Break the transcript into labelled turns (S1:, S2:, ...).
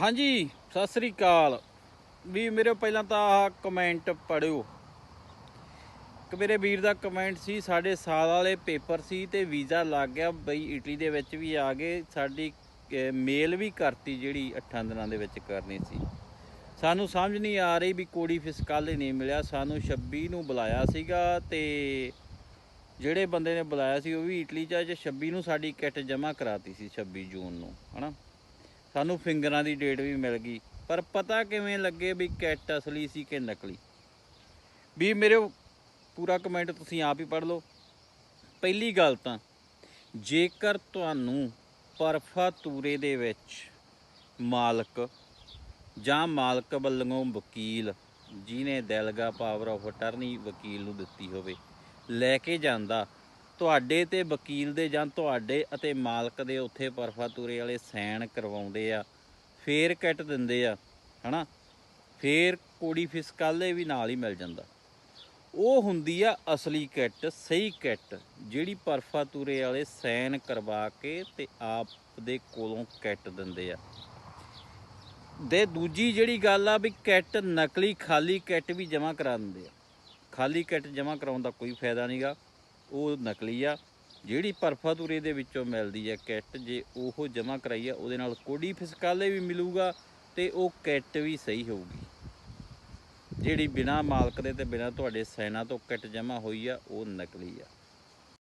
S1: ਹਾਂਜੀ ਸਤਿ ਸ੍ਰੀ ਅਕਾਲ। ਵੀ ਮੇਰੇ ਪਹਿਲਾਂ ਤਾਂ ਆਹ ਕਮੈਂਟ ਪੜਿਓ ਕਿ ਮੇਰੇ ਵੀਰ ਦਾ ਕਮੈਂਟ ਸੀ ਸਾਡੇ ਸਾਲ ਵਾਲੇ ਪੇਪਰ ਸੀ ਤੇ ਵੀਜ਼ਾ ਲੱਗ ਗਿਆ ਬਈ ਇਟਲੀ ਦੇ ਵਿੱਚ ਵੀ ਆ ਗਏ। ਸਾਡੀ ਮੇਲ ਵੀ ਕਰਤੀ ਜਿਹੜੀ 8 ਦਿਨਾਂ ਦੇ ਵਿੱਚ ਕਰਨੀ ਸੀ। ਸਾਨੂੰ ਸਮਝ ਨਹੀਂ ਆ ਰਹੀ ਵੀ ਕੋੜੀ ਫਿਸਕਾਲੇ ਨਹੀਂ ਮਿਲਿਆ। ਸਾਨੂੰ 26 ਨੂੰ ਬੁਲਾਇਆ ਸੀਗਾ ਤੇ ਜਿਹੜੇ ਬੰਦੇ ਨੇ ਬੁਲਾਇਆ ਸੀ ਉਹ ਵੀ ਇਟਲੀ ਚ ਆ, ਜੇ 26 ਨੂੰ ਸਾਡੀ ਕਿੱਟ ਜਮ੍ਹਾਂ ਕਰਾਤੀ ਸੀ 26 ਜੂਨ ਨੂੰ ਹਨਾ? ਸਾਨੂੰ ਫਿੰਗਰਾਂ ਦੀ ਡੇਟ ਵੀ ਮਿਲ ਗਈ। ਪਰ ਪਤਾ ਕਿਵੇਂ ਲੱਗੇ ਵੀ ਕਿੱਟ ਅਸਲੀ ਸੀ ਕਿ ਨਕਲੀ? ਵੀ ਮੇਰੇ ਪੂਰਾ ਕਮੈਂਟ ਤੁਸੀਂ ਆਪ ਹੀ ਪੜ੍ਹ ਲਓ। ਪਹਿਲੀ ਗੱਲ ਤਾਂ, ਜੇਕਰ ਤੁਹਾਨੂੰ ਪਰਫਾ ਤੂਰੇ ਦੇ ਵਿੱਚ ਮਾਲਕ ਜਾਂ ਮਾਲਕ ਵੱਲੋਂ ਵਕੀਲ ਜਿਹਨੇ ਦੈਲਗਾ ਪਾਵਰ ਆਫ ਅਟਰਨੀ ਵਕੀਲ ਨੂੰ ਦਿੱਤੀ ਹੋਵੇ, ਲੈ ਕੇ ਜਾਂਦਾ ਤੁਹਾਡੇ ਤੇ ਵਕੀਲ ਦੇ ਜਾਂ ਤੁਹਾਡੇ ਅਤੇ ਮਾਲਕ ਦੇ ਉੱਥੇ ਪਰਫਾ ਤੂਰੇ ਵਾਲੇ ਸਾਈਨ ਕਰਵਾਉਂਦੇ ਆ, ਫੇਰ ਕਿੱਟ ਦਿੰਦੇ ਆ, ਹਨਾ? ਫੇਰ ਕੋੜੀ ਫਿਸਕਾਲੇ ਵੀ ਨਾਲ ਹੀ ਮਿਲ ਜਾਂਦਾ। ਉਹ ਹੁੰਦੀ ਆ ਅਸਲੀ ਕਿੱਟ, ਸਹੀ ਕਿੱਟ, ਜਿਹੜੀ ਪਰਫਾ ਤੂਰੇ ਵਾਲੇ ਸਾਈਨ ਕਰਵਾ ਕੇ ਤੇ ਆਪ ਦੇ ਕੋਲੋਂ ਕਿੱਟ ਦਿੰਦੇ ਆ। ਦੇ ਦੂਜੀ ਜਿਹੜੀ ਗੱਲ ਆ ਵੀ ਕਿੱਟ ਨਕਲੀ ਖਾਲੀ ਕਿੱਟ ਵੀ ਜਮ੍ਹਾਂ ਕਰਾ ਦਿੰਦੇ ਆ। ਖਾਲੀ ਕਿੱਟ ਜਮ੍ਹਾਂ ਕਰਾਉਣ ਦਾ ਕੋਈ ਫਾਇਦਾ ਨਹੀਂਗਾ ਉਹ ਨਕਲੀ ਆ। ਜਿਹੜੀ ਪਰਫਾਤੂਰੇ ਦੇ ਵਿੱਚੋਂ ਮਿਲਦੀ ਹੈ ਕਿੱਟ, ਜੇ ਉਹ ਜਮ੍ਹਾਂ ਕਰਾਈ ਆ, ਉਹਦੇ ਨਾਲ ਕੋਡੀ ਫਿਸਕਾਲੇ ਵੀ ਮਿਲੂਗਾ ਤੇ ਉਹ ਕਿੱਟ ਵੀ ਸਹੀ ਹੋਊਗੀ। ਜਿਹੜੀ ਬਿਨਾ ਮਾਲਕ ਦੇ ਤੇ ਬਿਨਾ ਤੁਹਾਡੇ ਸੈਨਾ ਤੋਂ ਕਿੱਟ ਜਮ੍ਹਾਂ ਹੋਈ ਆ, ਉਹ ਨਕਲੀ ਆ।